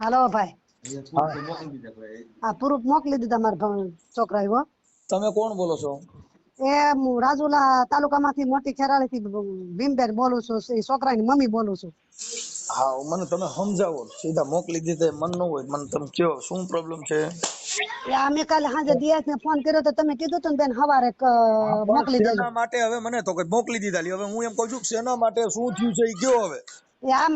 હાલો. ભાઈ. આ પ્રૂફ મોકલી દીધા મારા છોકરાએ હો. તમે કોણ બોલો છો? એ હું રાજુલા તાલુકામાંથી મોટી ખેરાળી થી ભીમબેન બોલું છું એ છોકરાની મમ્મી બોલું છું. હા મને તમે સમજાવો સીધા મોકલી દીધે મન ન હોય મને તમે કયો શું પ્રોબ્લેમ છે? એ અમે કાલે સાંજે દિયાસ ને ફોન કર્યો તો તમે કીધું તું બેન હવારે મોકલી દેજો. માટે? હવે મને તો કઈ મોકલી દીધા લ્યો. હવે હું એમ કહું છું કે શેના માટે શું થયું છે એ કયો હવે. આમ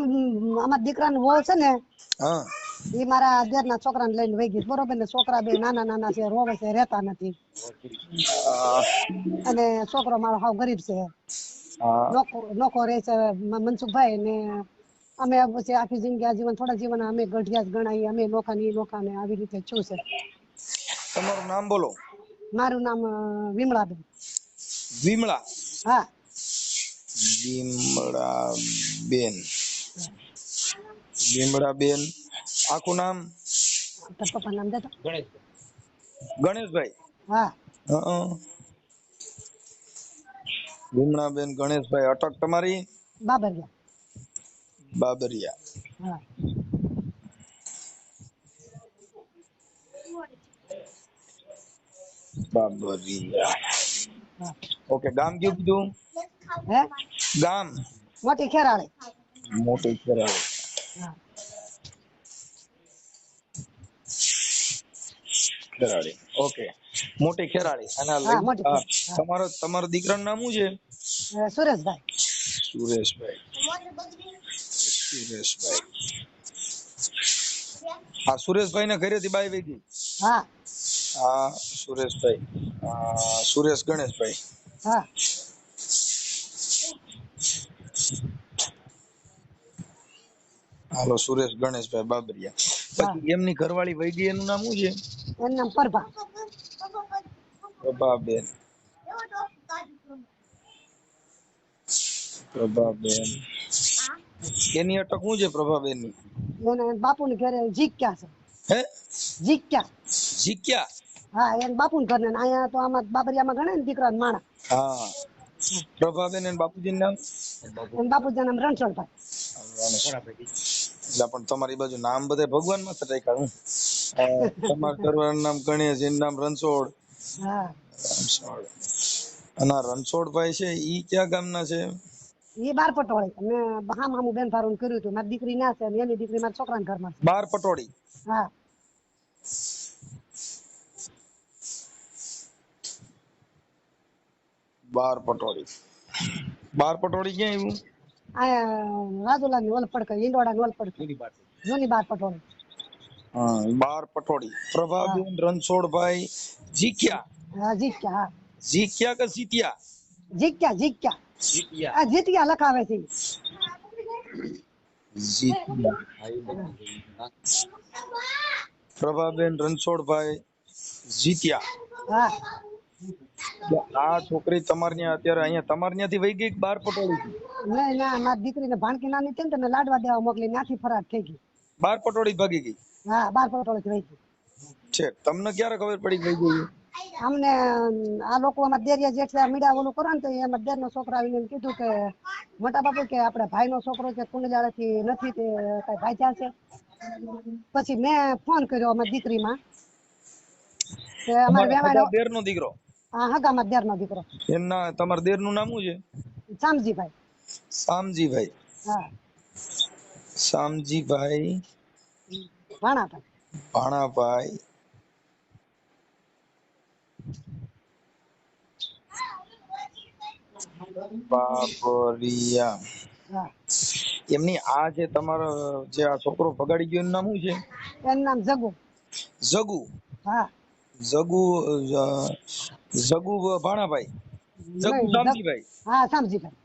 અમારા દીકરાનો વહુ છે ને હા. એ મારા દેરના છોકરાને લઈને વહી ગઈ. બરોબર ને? છોકરા બે નાના નાના છે રોવે છે રહેતા નથી. અને છોકરો મારો હાવ ગરીબ છે. લોકો રહે છે મનસુખભાઈ ને અમે પછી આખી જિંદગી આ જીવન થોડા જીવન અમે ગઢિયા જ ગણાઈએ. અમે નોખા ની નોખા ને આવી રીતે છું છે. તમારું નામ બોલો. મારું નામ વિમળા વિમળાબેન. વિમળા? હા. વિમળા બેન બેન આખું નામ? પપ્પા નામ દેતો ગણેશભાઈ. હા. હં. બેન ગણેશભાઈ અટક તમારી? બાબરિયા. બાબરિયા. હા. બાબરિયા. ઓકે ગામ કયું કીધું? હે? ગામ. મોટી ખેરાળી. મોટી કરાવે હા ખેરાળી ઓકે મોટી ખેરાળી અને. તમારો તમારો દીકરાનું નામ શું છે? સુરેશભાઈ. સુરેશભાઈ. સુરેશભાઈ. હા સુરેશભાઈ ના ઘરેથી બાઈ ગઈ? હા. હા સુરેશભાઈ. આ, સુરેશ ગણેશભાઈ. હા. હાલો સુરેશ ગણેશભાઈ બાબરિયા. પછી એમની ઘરવાળી વૈદી એનું નામ શું છે? એનું નામ પરભા. પ્રભાબેન. પ્રભાબેન. એની અટક શું છે પ્રભાબેનની બાપુ બાપુને ઘરે જીક્યા છે. હે? જીક્યા. જીક્યા? હા એને બાપુને ઘર ને અહીંયા તો આમાં બાબરિયામાં ગણે ને દીકરા માણા. હા. પ્રભાબેન અને બાપુજી નામ? બાપુજી નામ રણછોડભાઈ. એટલે પણ તમારી બાજુ નામ બધે ભગવાનમાં રાખ્યા હું. તમાર તમારા નામ ગણેશ એનું નામ રણછોડ. અને રણછોડભાઈ છે ઈ ક્યાં ગામના છે? એ બાર પટોળી. મેં હામ હામું બેન થારું કર્યું હતું. મારી દીકરી ના છે અને એની દીકરી મારા છોકરાના ઘરમાં બાર પટોળી? હા. બાર પટોળી. બાર પટોળી ક્યાં આવ્યું આ રાજુલા ની ઓલપડ કઈ ઈંડોળા ની ઓલપડ જૂની બાર પટોળી બાર પટોળી પ્રભાબેન રણછોડભાઈ જીક્યા હા જીક્યા જીક્યા કે જીત્યા જીક્યા જીત્યા આ જીત્યા લખાવે છે પ્રભાબેન રણછોડભાઈ જીત્યા હા આ છોકરી તમારે ત્યાં અત્યારે અહીંયા તમારે ત્યાંથી વહી ગઈ બાર પટોળી ના ના મારી દીકરીને ભાણકી નાની હતી ને તમે લાડવા દેવા મોકલી ત્યાંથી ફરાર થઈ ગઈ. બાર પટોળી ભાગી ગઈ? હા બાર પટોળી વહી ગઈ. છે તમને ક્યારે ખબર પડી ગઈ ગઈ અમને આ લોકો અમારા દેરિયા જેઠા મીડા ઓલું કરો ને તો એ દેર દેર છોકરો આવીને કીધું કે મોટા બાપુ કે આપણે ભાઈ નો છોકરો છે કુંડજાળા થી નથી તે કઈ ભાઈ ચાલશે? છે પછી મેં ફોન કર્યો અમારી દીકરીમાં. કે અમારે વેવાડો દેર નો દીકરો. હા અમારા દેર નો દીકરો. એમના તમારા દેરનું નામ શું છે? શામજીભાઈ શામજીભાઈ હા. શામજીભાઈ ભાણાભાઈ ભાણાભાઈ બાબરિયા. એમની આ જે તમારો જે આ છોકરો ભગાડી ગયો એનું નામ શું છે? એનું નામ જગુ. જગુ. હા. જગુ જગુ ભાણાભાઈ. જગુ શામજીભાઈ. હા શામજીભાઈ.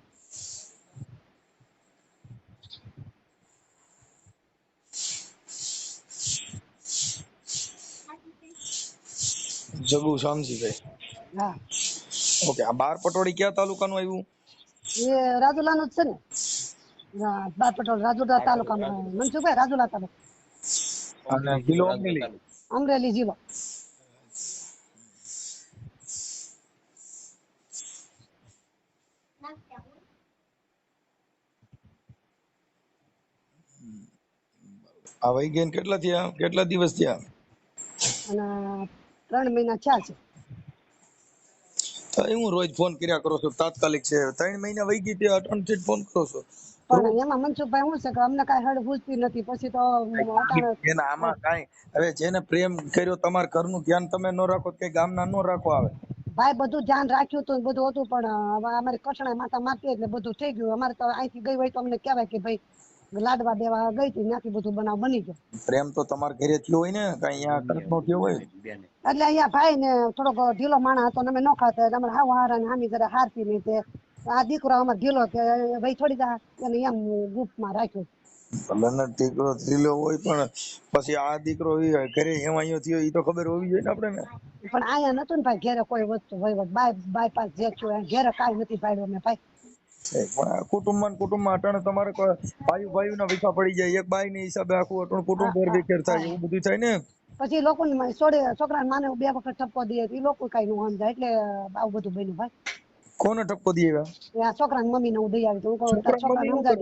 જગુ શામજીભાઈ. હા. ઓકે આ બાર પટોળી કયા તાલુકાનું આવ્યું? એ રાજુલાનું જ છે ને. બાર પટોળ રાજુલા તાલુકામાં મનસુખભાઈ રાજુલા તાલુકા. અને જિલ્લો અમરેલી? અમરેલી જિલ્લો. આ વહી ગયા ને કેટલા થયા? કેટલા દિવસ થયા? અને ત્રણ મહિના થયા છે. તો હું રોજ ફોન કર્યા કરો છો તાત્કાલિક છે. ત્રણ મહિના વહી ગઈ તે અટણથી ફોન કરો છો. પણ એમાં મનસુખભાઈ શું છે કે અમને કાંઈ હળ પૂછતી નથી પછી તો અટાણે આમાં કાંઈ. હવે જેને પ્રેમ કર્યો તમારા ઘરનું ધ્યાન તમે ન રાખો કે ગામના ન રાખો આવે. ભાઈ બધું ધ્યાન રાખ્યું હતું બધું હતું પણ હવે અમારે કચણા માતા મારતી એટલે બધું થઈ ગયું. અમારે તો અહીંથી ગઈ હોય તો અમને કહેવાય કે ભાઈ લાડવા દેવા ગઈ હતી ત્યાંથી બધું બનાવ બની ગયો. પ્રેમ તો તમારા ઘરે થયો હોય ને કઈ અહીંયા કરતો થયો હોય? એટલે અહીંયા ભાઈ ને થોડોક ઢીલો માણસ હતો અમે ન ખાતા એટલે અમારે હાવ હારા ને હામી જરા હારતી નહીં તે. આ દીકરો અમારે ઢીલો કે ભાઈ છોડી દા એને એમ ગુપ્તમાં રાખ્યો. ભલે દીકરો ઢીલો હોય પણ પછી આ દીકરો ઘરે એમ અહીંયા થયો એ તો ખબર હોવી જોઈએ ને આપણે ને પણ અહીંયા નતું ને ભાઈ ઘેરે કોઈ વસ્તુ વહીવટ બાય બાયપાસ જે થયું એ ઘેરે કાંઈ નથી પાડ્યો અમે ભાઈ. કુટુંબ કુટુંબમાં કુટુંબમાં અટાણે તમારે ભાઈ ભાઈ ના વિખા પડી જાય. એક બાઈ ની હિસાબે આખું અટણ કુટુંબ વેર વિખેર થાય એવું બધું થાય ને? પછી લોકો છોડે છોકરા માને બે વખત ઠપકો દે એ લોકો કઈ નું સમજાય. એટલે આવું બધું બન્યું ભાઈ. કોને ઠપકો દે એવા? છોકરા મમ્મી ને હું દઈ આવી છોકરા.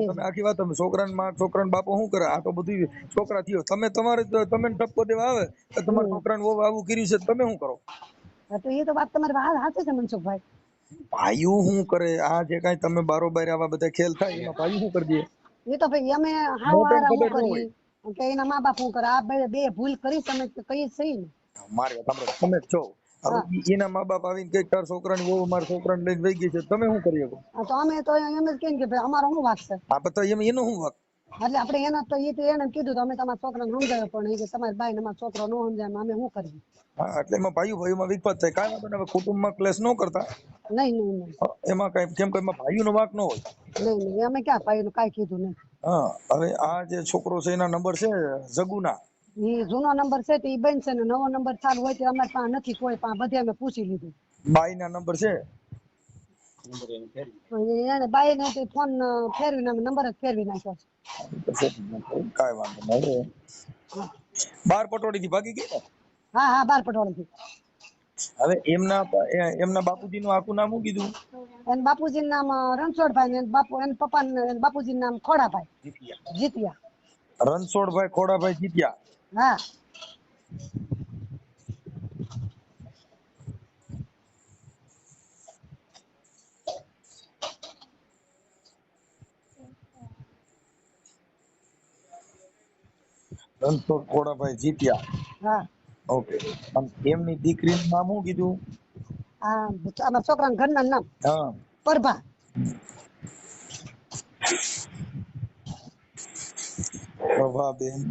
તમે આખી વાત તમે છોકરાને માં છોકરાને બાપો શું કરે? આ તો બધું છોકરા થયો. તમે તમારે તમે ઠપકો દેવા આવે તો તમારા છોકરાને ને આવું કર્યું છે તમે શું કરો? તો એ તો વાત તમારી વાત સાચી છે મનસુખભાઈ. ભાઈઓ શું કરે? આ જે કાઈ તમે બારોબાર આવા બધા ખેલ થાય એમાં ભાઈઓ શું કરી દે એ તો ભાઈ અમે હાવ મોટાને હારા હું ખબર ન કરી કે એના મા બાપ શું કરે? આ બે બે ભૂલ કરી તમે કઈ સહી ને. મારે સાંભળો તમે છો. એના મા બાપ આવીને કંઈક તાર છોકરાની વહુ મારા છોકરાને લઈને વહી ગઈ છે. તમે શું કરી શકો? તો અમે તો એમ જ કહીએ કે ભાઈ અમારો શું વાક છે? આ બધા એમ એનો શું વાંક એટલે આપણે એના તો એ તો એને કીધું તો અમે તમારા છોકરાને સમજાવ્યો પણ એ કે તમારી બાઈ ને છોકરો ન સમજાય અમે શું કરીએ? હા એટલે એમાં ભાઈઓ ભાઈઓમાં વિખવાદ થાય. કાંઈ વાંધો હવે કુટુંબમાં ક્લેશ ન કરતા. નહીં નહીં એમાં કઈ કેમ કે એમાં ભાઈઓનો વાંક ન હોય. નહીં નહીં અમે ક્યાં ભાઈ નું કાંઈ કીધું નહીં. હા હવે આ જે છોકરો છે એના નંબર છે જગુના. એ જૂનો નંબર છે તો ઈ બનશે ને નવો નંબર ચાલુ હોય તે અમારે પાસે નથી કોઈ પાસે બધે અમે પૂછી લીધું. બાઈના નંબર છે. તો એને બાઈ ને ફોન ફેરવીને અમે નંબર જ ફેરવી નાખ્યો છે. વાંધો નહીં બાર પટોળી થી ભાગી ગઈ ને? હા હા બાર પટોળી હવે એમના એમના બાપુજી નું આખું નામ શું કીધું? એન બાપુજી નામ રણછોડભાઈ ને બાપુ એને પપ્પા ને બાપુજી નામ ખોડાભાઈ. જીતિયા. રણછોડભાઈ ખોડાભાઈ જીત્યા? હા. રણછોડ ખોડાભાઈ જીત્યા હા. ઓકે. એમની દીકરીનું નામ શું કીધું? આ અમારા છોકરાના ઘરના નામ? હા. પરભા. પ્રભાબેન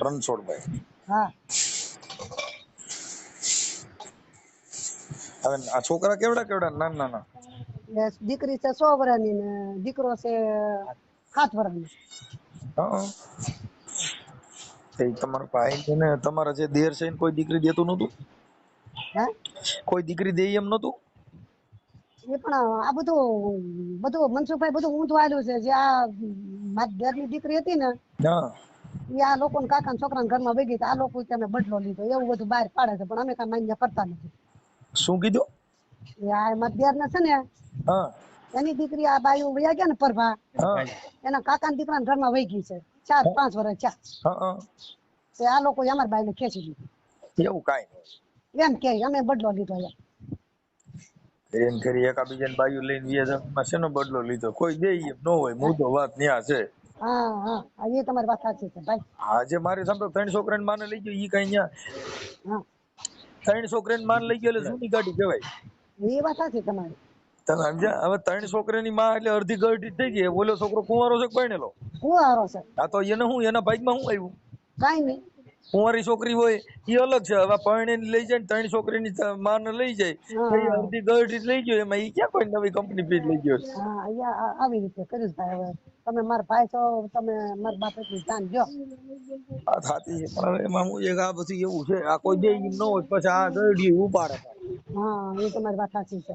રણછોડભાઈ. હા. હવે આ છોકરા કેવડા કેવડા? નાના નાના. દીકરી છે સો વર્ષની ને દીકરો છે સાત વર્ષની હા. એ તમારો ભાઈ છે ને તમારા જે દેર છે ને કોઈ દીકરી દેતું નતું હે? કોઈ દીકરી દે એમ નતું એ પણ આ બધું બધું મનસુખભાઈ બધું ઊંધું આલ્યું છે જે આ મારી દેરની દીકરી હતી ને હા. એ આ લોકો કાકા છોકરા ઘરમાં ગઈ આ લોકો તમે બદલો લીધો એવું બધું બહાર પાડે છે પણ અમે કઈ માન્ય કરતા નથી. શું કીધું? આ મારી દેર ને છે ને હા. એની દીકરી આ બાયું વયા ગયા ને પરભા એના કાકા દીકરા ઘરમાં વહી ગઈ છે. ચાર પાંચ વર્ષ ચાર હા તે આ લોકો અમાર બાઈ ને ખેંચી લીધી એવું કાંઈ એમ કે અમે બદલો લીધો નહીં એમ કરી એકાબીજાને બાયુ લઈને વ્યા જવામાં શેનો બદલો લીધો? કોઈ દે એમ ન હોય મુદ્દો વાત ન્યા છે. હા હા. એ તમારી વાત સાચી છે ભાઈ. આજે મારે સાંભળો ત્રણ છોકરા ને માને લઈ ગયો ઈ કઈ ન્યા. ત્રણ છોકરાને માન લઈ ગયો એટલે જૂની ગાડી કહેવાય? એ વાત સાચી તમારી. તમે સમજ્યા? હવે ત્રણ છોકરાની માં એટલે અડધી ગરડી થઈ ગઈ. ઓલો છોકરો કુંવારો છે પરણેલો કુવારો છે. આ તો એને હું એના ભાગમાં શું આવ્યું? કાંઈ નહીં. કુંવારી છોકરી હોય એ અલગ છે. હવે પરણે લઈ જાય ત્રણ છોકરીની માં ને લઈ જાય. અડધી ગરડી લઈ ગયો. એમાં એ ક્યાં કોઈ નવી કંપની પીજ લઈ ગયો છે? આવી રીતે કરીશ ભાઈ હવે. તમે મારા ભાઈ છો તમે મારા બાપ એટલું ધ્યાન દો આ થાતી છે. પણ એમાં હું એક આ બધું એવું છે. આ કોઈ બે ન હોય પછી આ ગરડી ઉપાડે. હા એ તમારી વાત સાચી છે.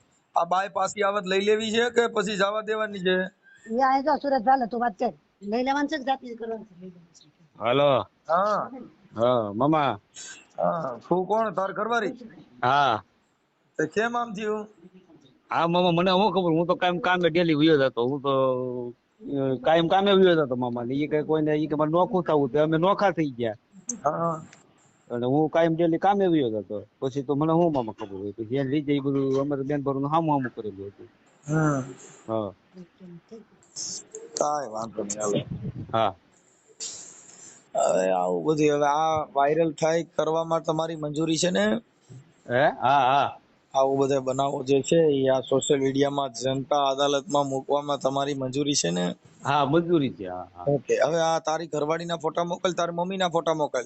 આ બાય પાછી આવત લઈ લેવી છે કે પછી જવા દેવાની છે? ઈ આ જો સુરત ચાલે તું વાત કર. લઈ લેવાનું છે કે જાતે કરવાનું છે. હલો. હા. હા મામા. હા તું કોણ? તાર ઘરવાળી? હા. તે કેમ આમ થયું? હા મામા મને હું ખબર હું તો કાયમ કામે ડેલી વયો જતો. હું તો કાયમ કામે વયો જતો મામા. ને એ કઈ કોઈને એ કે મારે નોખું થવું તો અમે નોખા થઈ ગયા. હા. અને હું કાયમ ડેલી કામે વયો જતો પછી તો મને હું મામા ખબર હોય પછી એને લીધે ઈ બધું અમારે બેન ભરું હામું હામું કરેલું હતું. હમ હા. કાંઈ વાંધો નહીં હાલો. હા. હવે આવું બધું હવે આ વાયરલ થાય કરવામાં તમારી મંજૂરી છે ને? હે? હા હા. આવું બધા બનાવો જે છે એ આ સોશિયલ મીડિયામાં જનતા અદાલતમાં મૂકવામાં તમારી મંજૂરી છે ને? હા મંજૂરી છે હા હા. ઓકે હવે આ તારી ઘરવાળીના ફોટા મોકલ તારી મમ્મીના ફોટા મોકલ.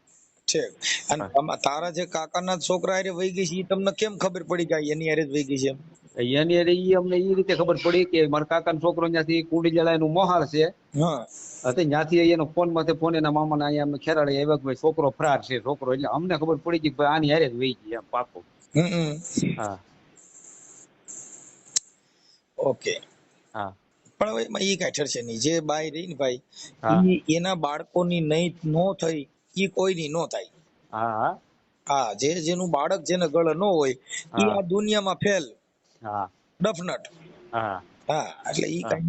ઠીક અને તારા જે કાકાના છોકરા હારે વહી ગઈ છે એ તમને કેમ ખબર પડી કે એની હારે જ વહી ગઈ છે એની હારે ઈ અમને ઈ રીતે ખબર પડી કે મારા કાકાનો છોકરો ત્યાંથી કુંડી જલા નું મોહાળ છે. હા. ત્યાંથી એનો ફોનમાંથી ફોન એના મામાના અહીંયા અમને ખેરાડે આવ્યા કે ભાઈ છોકરો ફરાર છે છોકરો. એટલે અમને ખબર પડી કે ભાઈ આની હારે જ વહી ગઈ એમ પાકો. હા. ઓકે. હા. પણ હવે ઈ કાંઈ ઠરશે નહીં જે બાય રહી ને ભાઈ એના બાળકોની નહીં નો થઈ ઈ કોઈની નો થાય. હા હા. જે જેનું બાળક જેને ગળ ન હોય ઈ આ દુનિયામાં ફેલ. હા. ડફનટ. હા. હા એટલે ઈ કઈ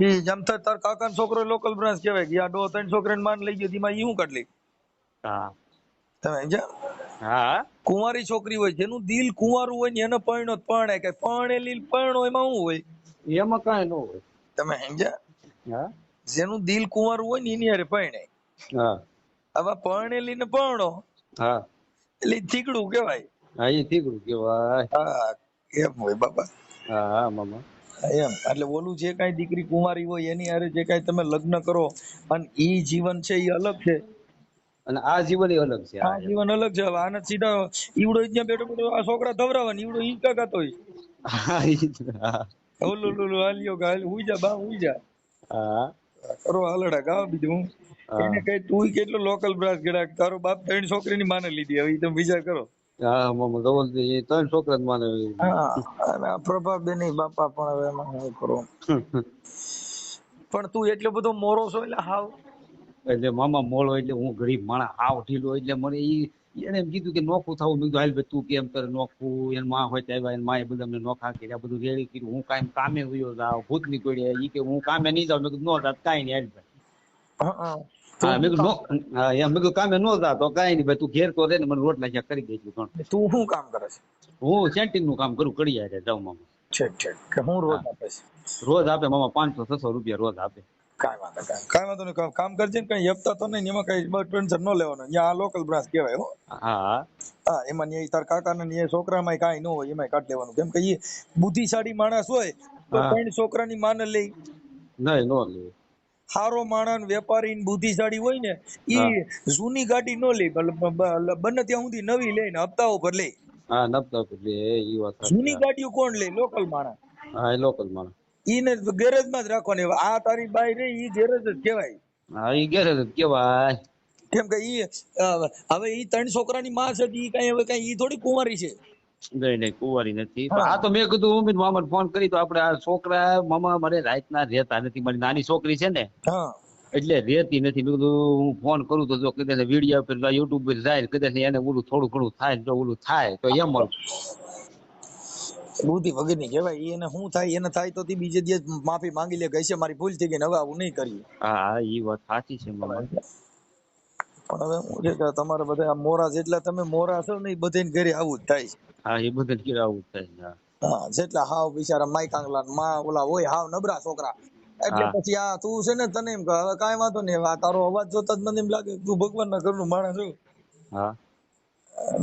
ઈ જેમ તાર કાકાનો છોકરો લોકલ બ્રાન્ચ કહેવાય કે આ ડો ત્રણ છોકરાને માન લઈ ગયો તેમાં ઈ હું કાઢલી હા. તમે સમજ્યા? હા કુંવારી છોકરી હોય જેનું દિલ કુંવારું હોય ને એને પરણો પરણે કે પરણેલી પરણો એમાં શું હોય? એમાં કાંઈ ન હોય. તમે સમજ્યા? જેનું દિલ કુંવારું હોય ને એની હારે પરણે. હા. હવે પરણેલી ને પરણો. હા. એટલે થીકડું કેવાય હા એ થીકડું કેવાય હા એમ હોય બાબા? હા હા મામા. એમ. એટલે ઓલું જે કાંઈ દીકરી કુંવારી હોય એની હારે જે કાંઈ તમે લગ્ન કરો અને ઈ જીવન છે ઈ અલગ છે. અને આ જીવન ય અલગ છે આ જીવન. અલગ છે. હવે આને સીધા ઈવડો જ ત્યાં બેઠો બેઠો આ છોકરા ધવરાવા ઈવડો ઈ કાકાતો હોય? હા. ઓલું ઓલું હાલ્યો ગાલ હુઈ જા બા હુઈ જા. હા. કરો હાલડા ગાવ બીજું એને કઈ તું કેટલો લોકલ બ્રાસ ગડા તારો બાપ ત્રણ છોકરીની માને લીધી. હવે તમે વિચાર કરો. હા મામા ધવલ એ ત્રણ છોકરા જ માને અને પ્રભા બેન બાપા પણ હવે એમાં હું કરો. પણ તું એટલો બધો મોરો છો એટલે હાવ. એટલે મામા મોળો એટલે હું ગરીબ માણસ હાવ ઢીલો એટલે મને ઈ એને એમ કીધું કે નોખું થવું. મેં કીધું હાલ ભાઈ તું કેમ કરે નોખું? એને માં હોય ત્યાં એને માએ બધા અમને નોખા કર્યા. બધું રેડી કર્યું. હું કાંઈ કામે વયો જાવ ભૂત નીકળ્યા એ કે હું કામે નહીં જાઉં. મેં કીધું નો જાત કાંઈ નહીં હાલ ભાઈ. મેં કીધું હા એમ. મેં કીધું કામે નો જા તો કાંઈ નહીં ભાઈ. તું ઘેર તો રે ને મને રોટલા જ્યાં કરી પણ તું શું કામ કરે છે? હું સેન્ટિંગનું કામ કરું કડી જાય જાઉં મામા. ઠીક ઠીક. કે હું રોજ આપે રોજ આપે મામા પાંચસો છસો રૂપિયા રોજ આપે. કાંઈ વાંધો કાંઈ કાંઈ વાંધો નહીં કામ- કરજે ને કઈ હપ્તા તો નહીં એમાં કઈ ટેન્શન ન લેવાનું. અહીંયા આ લોકલ બ્રાન્ચ કહેવાય હો. હા. હા એમાં ન્યાય તાર કાકાને ન્યાય છોકરામાં કાંઈ ન હોય એમાં કાઢી લેવાનું. કેમ કે બુદ્ધિશાળી માણસ હોય તો ત્રણ છોકરાની માને લઈ નહીં નો લે. હારો માણસ વેપારી ને બુદ્ધિશાળી હોય ને ઈ જૂની ગાડી નો લે બને ત્યાં સુધી નવી લે ને હપ્તા ઉપર લે. હા નપતા લે ઈ વાત જૂની ગાડીઓ કોણ લે? લોકલ માણસ. હા લોકલ માણસ. ઈને ગેરેજમાં જ રાખવાની. આ તારી બાઈ રે ઈ ગેરેજ જ કહેવાય. હા ઈ ગેરેજ જ કેવાય કેમ કે ઈ હવે ઈ ત્રણ છોકરાની માં છે ઈ કઈ હવે કઈ ઈ થોડી કુંવારી છે. નહીં નહીં કુંવારી નથી. આ તો મેં કીધું ઉમીદ મામાને ફોન કરી તો આપણે આ છોકરા મામા મારે રાતના રહેતા નથી. મારી નાની છોકરી છે ને એટલે રહેતી નથી. મેં કીધું હું ફોન કરું તો જો કદાચ વીડિયો પર યુટ્યુબ પર જાય કદાચ એને ઓલું થોડું ઘણું થાય જો ઓલું થાય તો એમ મળું બુદ્ધિ વગરની કહેવાય એને શું થાય એને થાય તો બીજે દિવસ માફી માંગી લે કહેશે મારી ભૂલ થઈ ગઈ હવે આવું નહીં કરીએ. હા એ વાત સાચી છે પણ હવે હું છે કે તમારે બધા આ મોરા જેટલા તમે મોરા છો ને એ બધાને ઘરે આવું જ થાય છે. હા એ બધા ઘરે આવું જ થાય છે. હા. જેટલા હાવ બિચારા માઈ કાંગલા માં ઓલા હોય હાવ નબરા છોકરા. એટલે પછી આ તું છે ને તને એમ કે હવે કાંઈ વાંધો નહીં આ તારો અવાજ જોતા જ મને એમ લાગે તું ભગવાન ના ઘરનું માણસ છું હા.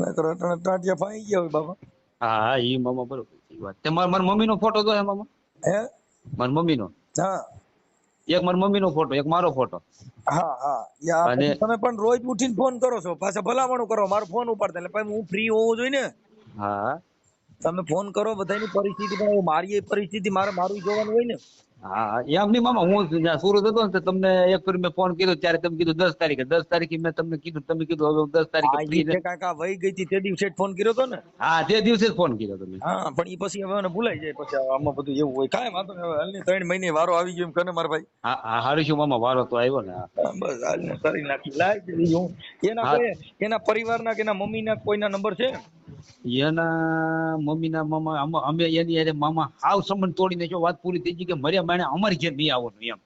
અટાણે ટાંટિયા ફાઈ ગયા હોય બાપા. હા હા ઈ મામા બરોબર. વાત. તે મારા મમ્મી નો ફોટો તો મામા હે? મારા મમ્મીનો? હા. એક મારા મમ્મીનો ફોટો એક મારો ફોટો. હા હા. અને- તમે પણ રોજ ઉઠીને ફોન કરો છો. પાછા ભલામણું કરો. મારો ફોન ઉપાડતા એટલે પછી હું ફ્રી હોવું જોઈએ ને. હા. તમે ફોન કરો બધાની પરિસ્થિતિ પણ મારી પરિસ્થિતિ મારે મારું જોવાનું હોય ને. હા એમ નહીં મામા હું જ્યાં સુરત હતો ને તમને એક ફરી મેં ફોન કર્યો ત્યારે તમે કીધું દસ તારીખે દસ તારીખે મેં તમને કીધું તમે કીધું હવે દસ તારીખે છે કાકા વહી ગઈ હતી તે દિવસે જ ફોન કર્યો હતો ને? હા તે દિવસે જ ફોન કર્યો તમે હા પણ ઈ પછી હવે ભૂલાઈ જાય પછી આમાં બધું એવું હોય. કાંઈ વાંધો નહીં હવે હાલની ત્રણ મહિને વારો આવી ગયો એમ કને મારા ભાઈ. હા હા હારું શું મામા વારો તો આવ્યો ને બસ હાલને કરી નાખી. લાય દીધી હું. એના એના પરિવારના કે એના મમ્મીના કોઈના નંબર છે? એના મમ્મીના મામા અમે એની અરે મામા હાવ સંબંધ તોડી નાખ્યો વાત પૂરી થઈ ગઈ કે મર્યા માણે અમારી ઘેર નહીં આવવાનું એમ.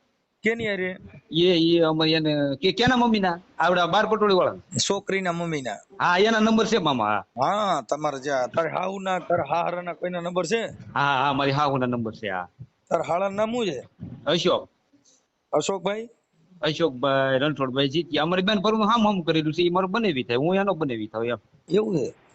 કેની અરે એ એ અમારે એને કે કેના મમ્મીના? આવડા બાર પટોળી વાળા છોકરીના મમ્મીના. હા એના નંબર છે મામા હા. હા તમારે જ્યાં તારે હાઉના તારે હાહરાના કોઈના નંબર છે? હા હા મારી હાહુના નંબર છે હા. તાર હાળા નામ શું છે? અશોક. અશોકભાઈ? અશોકભાઈ રણછોડભાઈ જીત્યા અમારી બેન પરનું હામ હામ કરેલું છે એ મારું બનેવી થાય હું એનો બનેવી થાય એમ. એવું છે?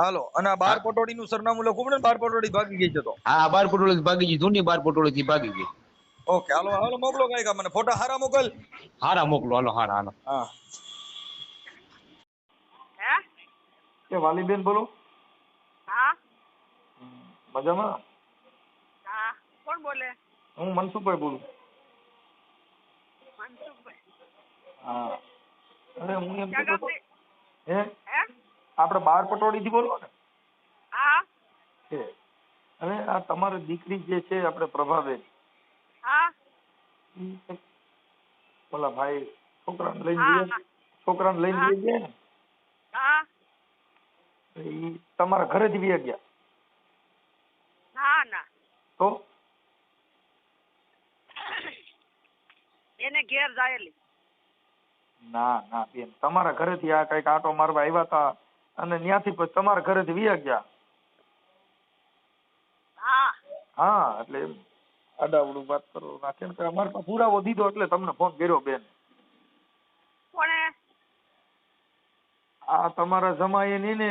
હાલો અને બાર બાર પટોળીનું સરનામું લખવું પડે ને બાર પટોળી ભાગી ગઈ છે તો. હા બાર પટોળી ભાગી ગઈ જૂની બાર પટોળી થી ભાગી ગઈ. ઓકે હાલો હાલો મોકલો કઈ મને. ફોટા હારા મોકલ. હારા મોકલો હાલો હારા હાલો. હા. હે? કે વાલીબેન બોલો. હા. મજામાં? હા. કોણ બોલે? હું મનસુખભાઈ બોલું. મનસુખભાઈ. હા. અરે હું એમ હે? આપણે બાર પટોળી થી બોલો ને. હા. છે હવે આ તમારી દીકરી જે છે આપણે પ્રભાબેન. હા. ઓલા ભાઈ છોકરાને લઈને છોકરાને લઈને હા. ગયા ને. હા. તમારા ઘરેથી વ્યા ગયા. ના ના. તો? એને ઘેર જાયેલી. ના ના બેન. તમારા ઘરેથી આ કંઈક આટો મારવા આવ્યા હતા અને ત્યાંથી પછી તમારા ઘરેથી વિયા ગયા. હા. હા એટલે એમ. આડાવડું વાત કરો ના કેમ કે અમારે પાસે પુરાવો દીધો એટલે તમને ફોન કર્યો બેન. આ તમારા જમાઈ ની ને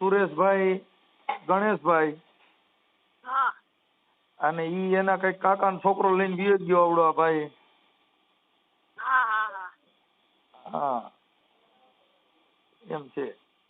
સુરેશભાઈ ગણેશભાઈ. હા. અને ઈ એના કંઈક કાકાનો છોકરો લઈને વિયો ગયો આવડો આ ભાઈ. હા હા હા. હા. એમ છે.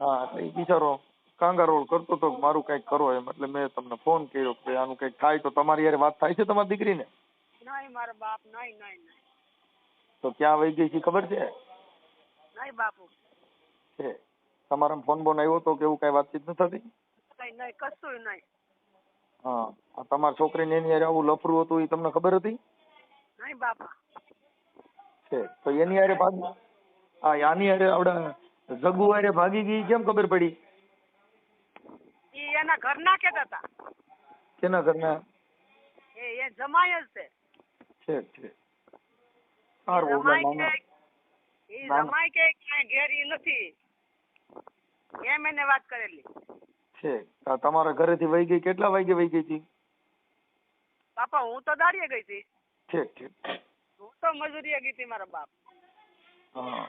હા ઈ બિચારો કાંગારોળ કરતો તો મારું કંઈક કરો એમ. એટલે મેં તમને ફોન કર્યો કે આનું કંઈક થાય તો તમારી યાર વાત થાય છે તમારી દીકરીને? નહીં મારા બાપ નહીં નહીં તો ક્યાં વહી ગઈ છે ખબર છે? નહીં બાપુ. છે. તમારા ફોન બોન આવ્યો તો કે એવું કઈ વાતચીત ન થતી? નહીં નહીં કશું નહીં. હા તમારા છોકરીને એની હારે આવું લફરું હતું એ તમને ખબર હતી? નહીં બાપા. છે. તો એની હારે ભાગ હા આની હારે આવડા જગ્ગુ હારે ભાગી ગઈ કેમ ખબર પડી? ઈ એના ઘરના કહેતા હતા કેના ઘરના? એ એ જમાય જ છે. છે છે સારું ઓલા મામા. ઈ જમાય કે ક્યાંય ઘેરી નથી. એમ એને વાત કરેલી. છે આ તમારા ઘરેથી વહી ગઈ કેટલા વાગે વહી ગઈ હતી બાપા હું તો દાડીએ ગઈ હતી ઠીક ઠીક હું તો મજૂરીએ ગઈ હતી મારા બાપ. હા.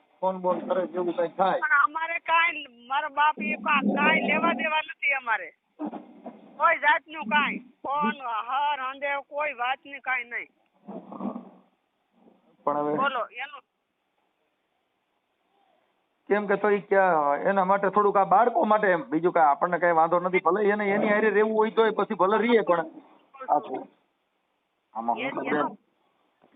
ફોન બોન કરે જેવું કઈ થાય? પણ અમારે કાંઈ મારા બાપ એ કા- લેવા દેવા નથી અમારે. કોઈ જાતનું કાંઈ. ફોન હર હંદે કોઈ વાતની કાંઈ નહીં. પણ હવે બોલો એનું કેમ કે તો એ એના માટે થોડુંક આ બાળકો માટે એમ. બીજું કઈ આપણને કઈ વાંધો નથી. ભલે એને એની હારે રહેવું હોય તો પછી ભલે રહીએ પણ આમાં હું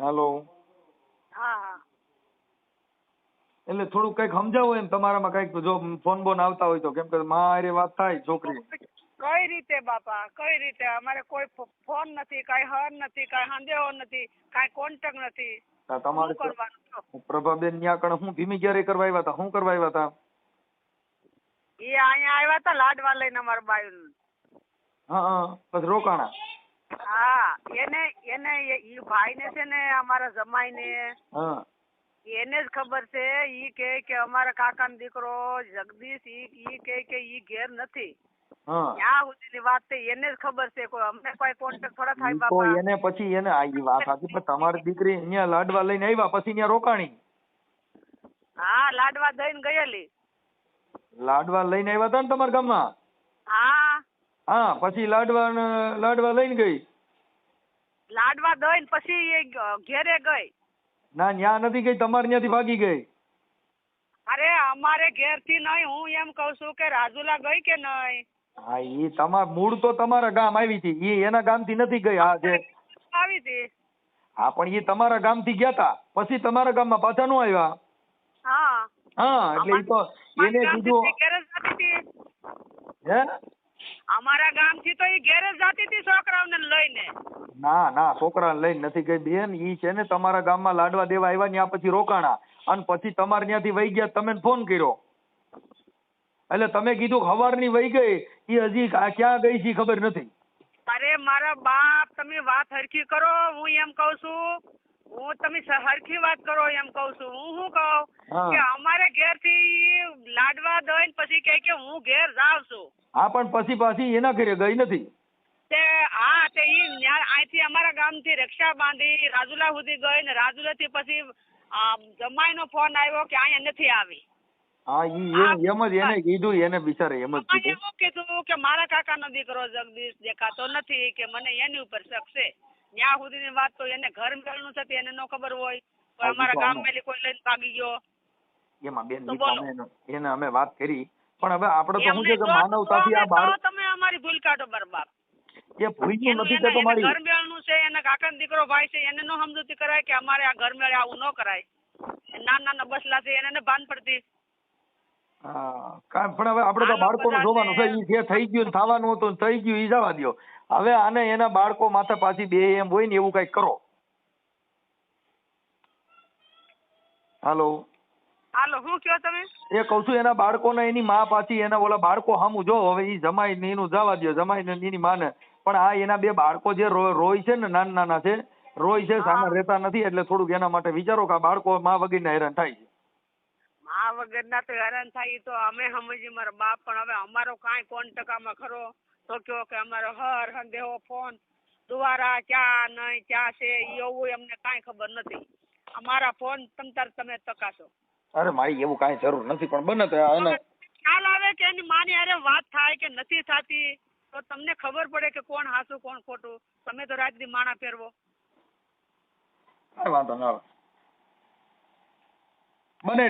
હાલો. એટલે થોડું કંઈક સમજાવો એમ તમારામાં કંઈક જો ફોન બોન આવતા હોય તો. કેમ કે મારે વાત થાય છોકરી. કઈ રીતે બાપા? કઈ રીતે? અમારે કોઈ ફોન નથી કઈ હર નથી કઈ સંદેહો નથી કઈ કોન્ટેક્ટ નથી. તમારે પ્રભાબેન ન્યા કણ હું ધીમી ક્યારે કરવા આવ્યા હતા? હું કરવા આવ્યા હતા? એ અહીંયા આવ્યા હતા લાડવા લઈને અમારા બાયુ હા હા. બસ રોકાણા. હા એને એને ઈ ભાઈ ને છે ને અમારા જમાઈ ને એને જ ખબર છે ઈ કે કે અમારા કાકાનો દીકરો જગદીશ ઈ ઈ કે કે ઈ ઘેર નથી. ત્યાં સુધીની વાત છે એને જ ખબર છે કોઈ અમને કોઈ કોન્ટેક્ટ થોડા થાય બાપા એને પછી એને આ વાત હતી પણ તમારી દીકરી અહીંયા લાડવા લઈને આવ્યા પછી ત્યાં રોકાણી? હા લાડવા દઈને ગયેલી. લાડવા લઈને આવ્યા હતા ને તમારા ગામમાં? હા હા પછી લાડવા લાડવા લઈને ગઈ. લાડવા દઈ પછી એ ઘેરે ગઈ. ના ન્યા નથી ગઈ તમારે ત્યાંથી ભાગી ગઈ. અરે અમારે ઘેરથી નહીં હું એમ કઉ છું કે રાજુલા ગઈ કે નહીં? હા એ તમાર મૂળ તો તમારા ગામ આવી હતી. એ એના ગામથી નથી ગઈ હા જે. આવી હતી. હા પણ એ તમારા ગામથી ગયા તા. પછી તમારા ગામમાં પાછા નો આવ્યા. હા. હા એટલે એ તો એને કીધું હે? અમારા ગામથી તો એ ઘેર જતી હતી છોકરાઓને લઈને. ના ના છોકરાને લઈને નથી ગઈ બેન. ઈ છે ને તમારા ગામમાં લાડવા દેવા આવ્યા ત્યાં પછી રોકાણા. અને પછી તમારે ત્યાંથી વહી ગયા તમે ફોન કર્યો. એટલે તમે કીધું સવારની વહી ગઈ. ઈ હજી ક્યાં ગઈ છે ખબર નથી. અરે મારા બાપ તમે વાત હરખી કરો. હું એમ કઉ છું હું તમે સરખી વાત કરો એમ કઉ છું. હું શું કહું? કે અમારે ઘેરથી લાડવા દઈ પછી કહે કે હું ઘેર જાઉં છું હા પણ પછી પાછી એના ઘરે ગઈ નથી. તે હા તે ઈ અહીંથી અમારા ગામથી રક્ષા બાંધી રાજુલા સુધી ગઈ ને રાજુલા થી પછી જમાઈ નો ફોન આવ્યો કે અહીંયા નથી આવી. હા ઈ એમ એમ જ એને કીધું એને બિચારે એમ જ કીધું. કીધું કે મારા કાકાનો દીકરો જગદીશ દેખાતો નથી કે મને એની ઉપર શક છે. ત્યાં સુધીની વાત તો એને ઘર મેળનું છે એને ન ખબર હોય. અમારા ગામ મેલી કોઈ લઈને ભાગી ગયો. એમાં બેન એને- અમે વાત કરી. પણ હવે આપણે તો છે કે માનવતાથી આ બાળક તમે અમારી ભૂલ કાઢો બરબાદ. એ ભૂલ્યું નથી કે તમારી ઘર મેળનું છે એના કાકા દીકરો ભાઈ છે એને નો સમજૂતી કરાય કે અમારે આ ઘર મેળે આવું ન કરાય. નાના નાના બસલા છે એને ભાન પડતી. હા પણ હવે આપણે તો બાળકોનું જોવાનું છે એ જે થઈ ગયું થવાનું હતું થઈ ગયું એ જવા દ્યો. હવે આને એના બાળકો માથે પાછી બે એમ હોય ને એવું કંઈક કરો. હાલો. હાલો શું કયો તમે? એ કહું છું એના બાળકોને એની મા પાછી એના ઓલા બાળકો સામું જો હવે એ જમાઈ ને એનું જવા દો જમાઈ ને એની માને. પણ આ એના બે બાળકો જે રોય છે ને નાના નાના છે રોય છે સામે રહેતા નથી એટલે થોડુંક એના માટે વિચારો કે આ બાળકો મા વગરના હેરાન થાય છે. આ વગરના તો હેરાન થાય તો અમે સમજી મારા બાપ પણ હવે અમારો કાંઈ કોન્ટકામાં ખરો. તો કયો કે અમારો હર સંદેહો ફોન દ્વારા ક્યાં નહીં ક્યાં છે એવું અમને કાંઈ ખબર નથી. અમારા ફોન તમ તાર તમે તકાશો અરે મારી એવું કાંઈ જરૂર નથી પણ બને તો એને ખ્યાલ આવે કે એની માની અરે વાત થાય કે નથી થતી તો તમને ખબર પડે કે કોણ હાસું કોણ ખોટું. તમે તો રાત દી માણા પહેરવો કાંઈ વાંધો ના આવે. બને